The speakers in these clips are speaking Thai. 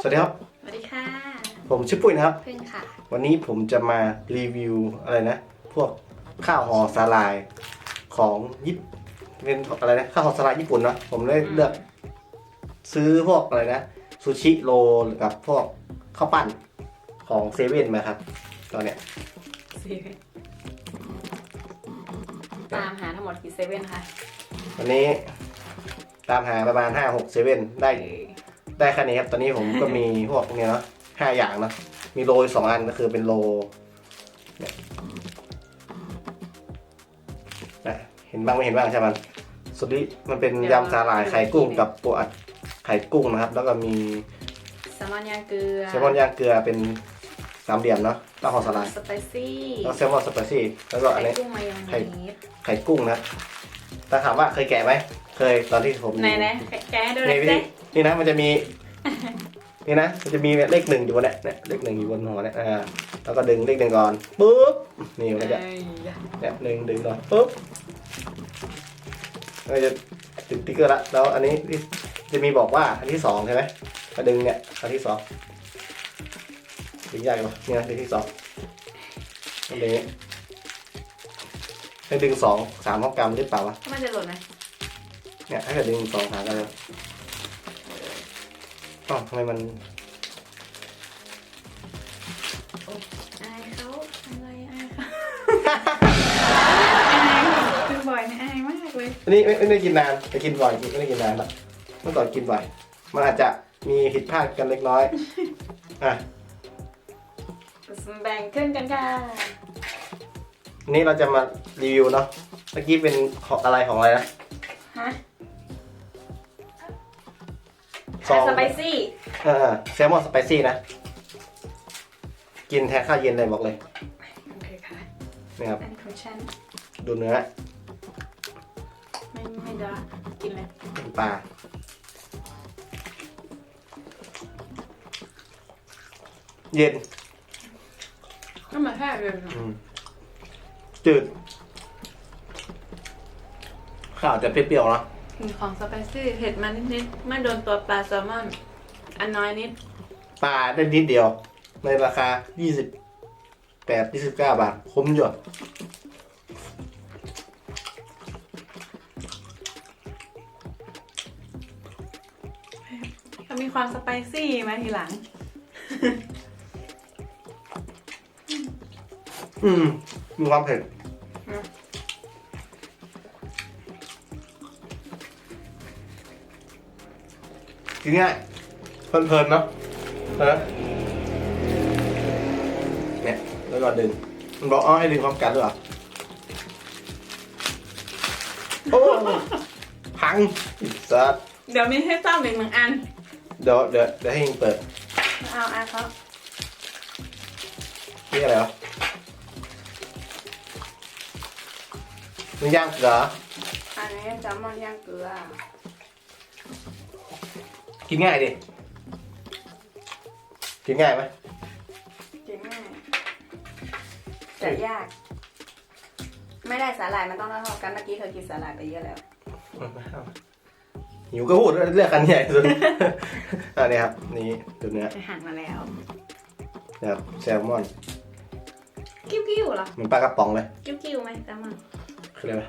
สวัสดีครับ สวัสดีค่ะ ผมชื่อปุ้ยนะครับพึ่งค่ะ วันนี้ผมจะมารีวิวอะไรนะ พวกข้าวห่อสาลายของญี่ปุ่นเป็นอะไรนะข้าวห่อสาลายญี่ปุ่นเนอะผมได้อืมเลือก ซื้อพวกอะไรนะซูชิโรกับพวกข้าวปั้นของเซเว่นมาครับ ตอนเนี้ยตามหาทั้งหมดกี่เซเว่นค่ะวันนี้ตามหาประมาณห้าหกเซเว่นได้ ได้แค่นี้ครับ ตอนนี้ผมก็มีพวกเนี้ยเนาะห้าอย่างเนาะ มีโรยสองอันก็คือเป็นโรเนี่ยนะเห็นบ้างไม่เห็นบ้างใช่ไหมสุดนี้มันเป็นเดี๋ยวยำสาหร่ายไข่กุ้งกับปูอัดไข่กุ้งนะครับ แล้วก็มีแซลมอนย่างเกลือแซลมอนย่างเกลือเป็นสามเหลี่ยมเนาะข้าวห่อสาหร่ายสไปซี่แล้วแซลมอนสไปซี่ แล้วก็อันไข่นี้กุ้งมายองไข่เนสไข่กุ้งนะครับแต่ถามว่าเคยแกะไหม เคยตอนที่ผมไหนไหนแกะให้ดูหในน่อยวิสิธี นี่นะมันจะมีนี่นะมันจะมีเลขหนึ่งอยู่บนเนี่ยเนี่ยเลขหนึ่งอยู่บนหัวเนี่ยอ่าแล้วก็ดึงเลขหนึ่งก่อนปุ๊บนี่มันก็จะเอ้ยเนี่ยหนึ่งดึงก่อนปุ๊บมันจะติดติ๊กเกอร์ละแล้วอันนี้ที่จะมีบอกว่าอันที่สองใช่ไหมมาดึงเนี่ยอันที่สองดึงยากกว่าเนี่ยอันที่สองอันนี้ให้ดึงสองสามห้องกรัมหรือเปล่าวะถ้ามันจะหล่นไหมเนี่ยถ้าเกิดดึงสองหางกันเลยอ๋อทำไมมันอายเขาอะไรอายเขาอายคือบ่อยนะอายมากเลยอันนี้ไม่ไม่ได้กินนานแต่กินบ่อยไม่ได้กินนานหรอกเมื่อก่อนกินบ่อย มันอาจจะมีผิดพลาดกันเล็กน้อยอะแบ่งครึ่งกันค่ะอันนี้เราจะมารีวิวเนาะเมื่อกี้เป็นของอะไรของอะไรนะฮะ ซองสไปซี่เออแซลมอนสไปซี่นะ กินแทนข้าวเย็นเลยบอกเลยโอเคค่ะนี่ครับอันนี้ของฉันดูเนื้อไม่ไม่ได้กินเลยเป็นปลาเย็นก็มาแค่เลยอืมจืดข้าวจะเปรี้ยวๆเนาะของสไปซี่เผ็ดมานิดๆไม่โดนตัวปลาแซลมอน อันน้อยนิด ปลาได้นิดเดียว ในราคา 28 29 บาท คุ้มอยู่ก็มีความสไปซี่มาทีหลัง อืม มีความเผ็ด กินง่ายเพลินๆเนาะนะเนี่ยแล้วก็ดึงมันบอกอ้อให้ดึงพร้อมกันด้วยเหรอโอ้พังอีกสัสเดี๋ยวมีให้ซ่อมอีกหนึ่งอัน เดี๋ยวเดี๋ยวเดี๋ยวให้ยิงเปิดเอาอาเขานี่อะไรวะนี่ย่างเหรออันนี้แซลมอนย่างเกลือ กินง่ายดิ กินง่ายไหมกินง่ายแต่ยาก ไม่ได้สาหร่ายมันต้องเท่าๆกันเมื่อกี้เธอกินสาหร่ายไปเยอะแล้วหิวก็พูดเลือกกันใหญ่สุดอันนี้ครับ นี่ดูเนื้อไปหั่นมาแล้วนะครับแซลมอน กิ้วกิ้วๆเหรอเหมือนปลากระป๋องเลย กิ้วกิ้วๆไหมแซลมอนคืออะไร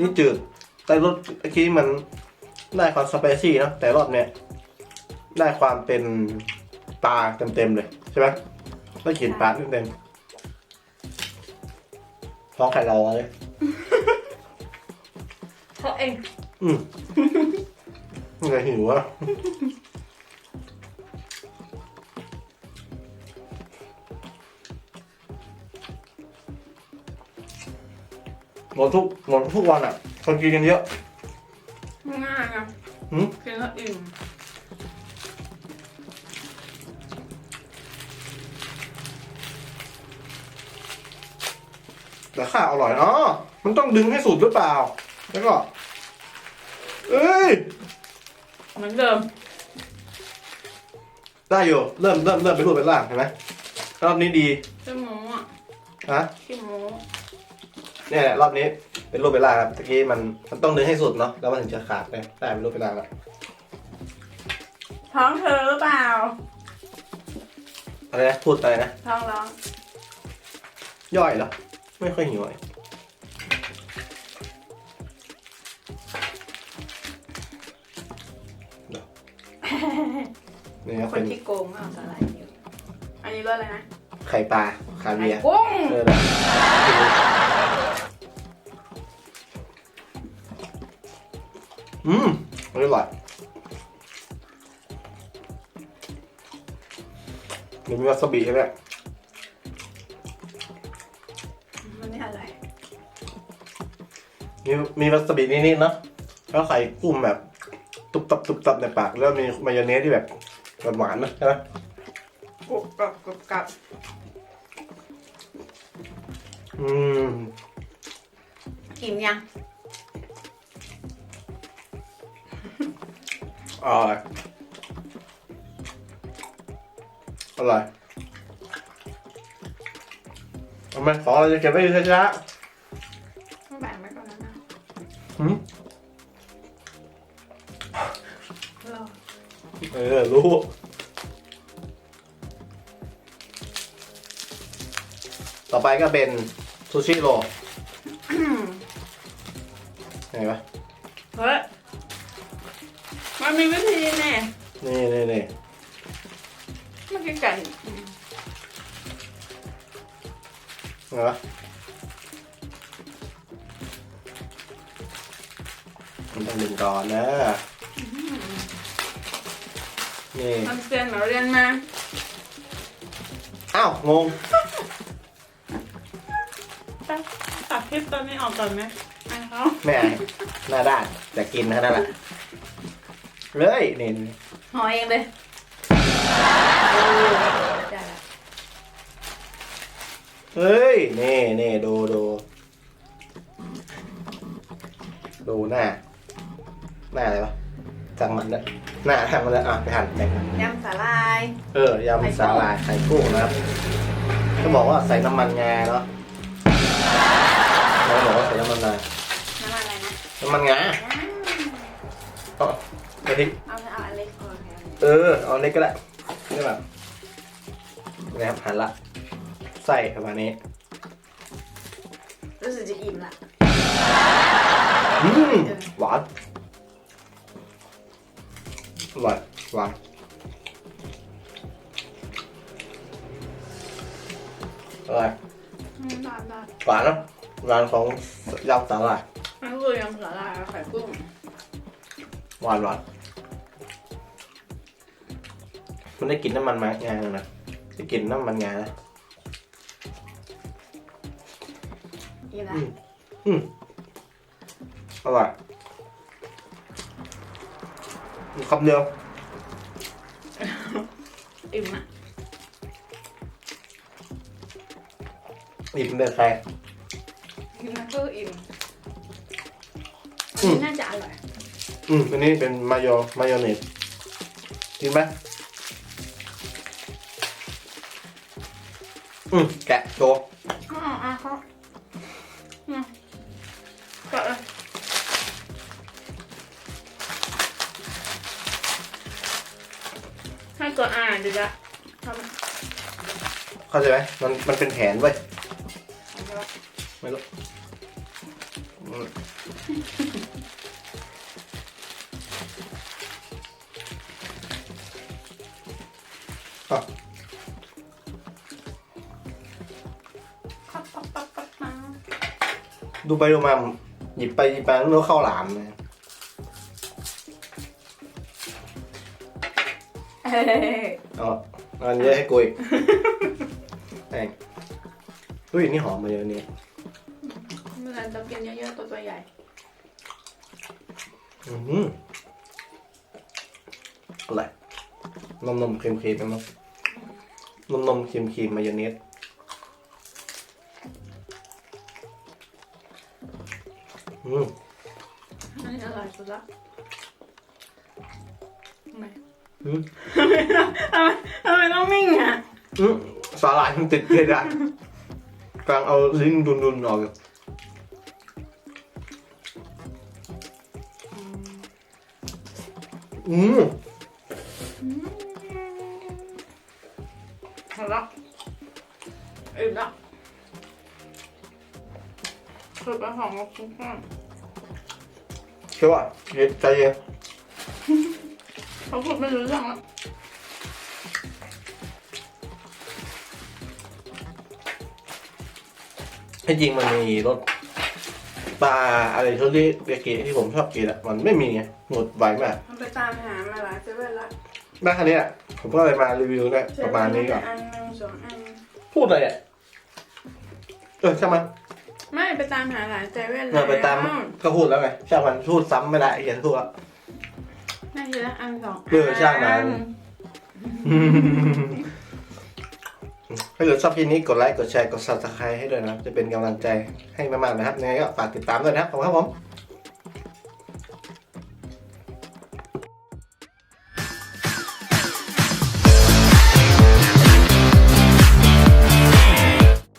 นี่จืด แต่รสเมื่อกี้มันได้ความสไปซี่เนอะแต่รสเนี่ยได้ความเป็นปลาเต็มๆเลยใช่ไหมได้กลิ่นปลาเต็มๆท้องไข่เราเลยเขาเอง อืมนี่ไงหิวอะ หมดทุกหมดทุกวันอะคนกินกันเยอะง่ายนะหืมกินแล้วอิ่มแต่ข้าวอร่อยเนาะมันต้องดึงให้สุดหรือเปล่า แล้วก็ เอ้ย เหมือนเดิม ได้อยู่ เริ่มเริ่มเริ่มเป็นรูปเป็นร่างเห็นไหมรอบนี้ดีขี้หมูอะฮะขี้หมู เนี่ยแหละรอบนี้เป็นรูปเวลาครับตะกี้มันมันต้องดึงให้สุดเนาะแล้วมันถึงจะขาดเลยได้เป็นรูปเวลาแล้วท้องเธอหรือเปล่าอะไรนะพูดอะไรนะท้องร้องย่อยเหรอไม่ค่อยหิวเลยเดี๋ยวนี่ครับคเป็นนที่โกงเอาสาหร่ายเยอะอันนี้รสอะไรนะไข่ปลาคาไข่เวียร์กุ้ง เออแบบ อืมอร่อยเดี๋ยวมีวาซาบิใช่ไหมมันนี่อะไรมีมีวาซาบินิดๆเนาะแล้วใส่กุ้งแบบ ตุบตับตุบตับในปาก แล้วมีมายองเนสที่แบบหวานๆนะใช่ไหมกรุบกรับกรุบกรับอืมอิ่มยัง อร่อยอร่อยทำไมของเราจะเก็บไว้ช้าต้องแบ่งไว้ก่อนแล้วนะๆหืมรอเออ รู้ ต่อไปก็เป็นซูชิโรเห็นปะเฮ้ย มันมีวิธีแน่นี่นี่นี่เมื่อกี้ไก่เห็นปะมันต้องดึงก่อนนะ นี่มันเซียนเหมือนเรียนมาอ้าว งงตัดคลิปตอนนี้ออกก่อนไหมไอ้เขาไม่อายหน้าด้านจะกินแค่นั้นแหละ เลยนี่นี่ห่อเองเลยได้ละเฮ้ยนี่นี่ดูดูดูหน้า หน้าอะไรวะจำมันนะหน้าทำมันแล้วอะไปหั่นแบ่งกันยำสาลาย เออยำสาหร่ายไข่กุ้งนะครับก็บอกว่าใส่น้ำมันงาเนาะเราบอกว่าใส่น้ำมันงาน้ำมันอะไรนะน้ำมันงาเอา ไปทิ้งเอาเอาอันเล็กพอแค่เออเอาเล็กก็ได้นี่แบบนะครับหันละ ใส่ประมาณนี้รู้สึกจะอิ่มละอืมหวานอร่อยหวานอร่อยอืมได้ได้หวานนะหวานของยำสาหร่ายนั่นคือยำสาลายไข่กุ้ง หวานหวาน มันได้กลิ่นน้ำมันมางานะได้กลิ่นน้ำมันงานะอิ่มละอืมอืมอร่อยคำเดียวอิ่มอะอิ่มเป็นใครอิ่มนะก็อิ่มอืมน่าจะอร่อย อืมอันนี้เป็นมายองมายองเนสกินไหม อืมแกะโชว์อ๋ออะเขาอืมก็เลยให้ตัวอ่านดีละทำเข้าใจไหมมันมันเป็นแผนเว้ยอะไรวะไม่รู้อืมอะ ดูไปดูมาหยิบไปหยิบมานึกว่าข้าวหลามเลยเฮ้ยเอาเอาอันเยอะให้กูอีกแม่งอุ้ยนี่หอมมาเยอะนี่เมื่อไหร่ต้องกินเยอะๆตัวตัวใหญ่ อือหืออะไรนมนมๆเค็มเค็มๆนมนมนมๆเค็มเค็มๆมายองเนส อืมอันนี้อร่อยสุดละทำไมอืมทำไมทำไมต้องมิ่งอ่ะอืมสาหร่ายมันติดเพดานกำลังเอาลิ้นดุนๆออกอยู่อืม好了，哎，那。ะอิ่มละคือเป็นของลูกชิ้นแห้งเชื่อว่าเย็นใจเย็นเขาพูดไม่รู้เรื่องละที่จริงมันมีรสปลาอะไรที่เรียกเรียกที่ผมชอบกินอะมันไม่มีไงหมดไวมากมันไปตามหามาหลายเซเว่นละได้คันนี้แหละผมก็เลยมารีวิวเนี่ยประมาณนี้ก่อนอันหนึ่งสองอันพูดเนี่ยเออใช่างมัน ไม่ไปตามหาหลายเซเว่นเออไปตามแล้วก็พูดแล้วไงช่างมันพูดซ้ำไม่ได้เขียนพูดแล้วน่าจะละอันสองเออช่างมัน ถ้าเกิดชอบคลิปนี้กดไลค์กดแชร์กด subscribe ให้ด้วยนะครับจะเป็นกำลังใจให้มากๆนะครับยังไงก็ฝากติดตามด้วยนะครับขอบคุณครับผม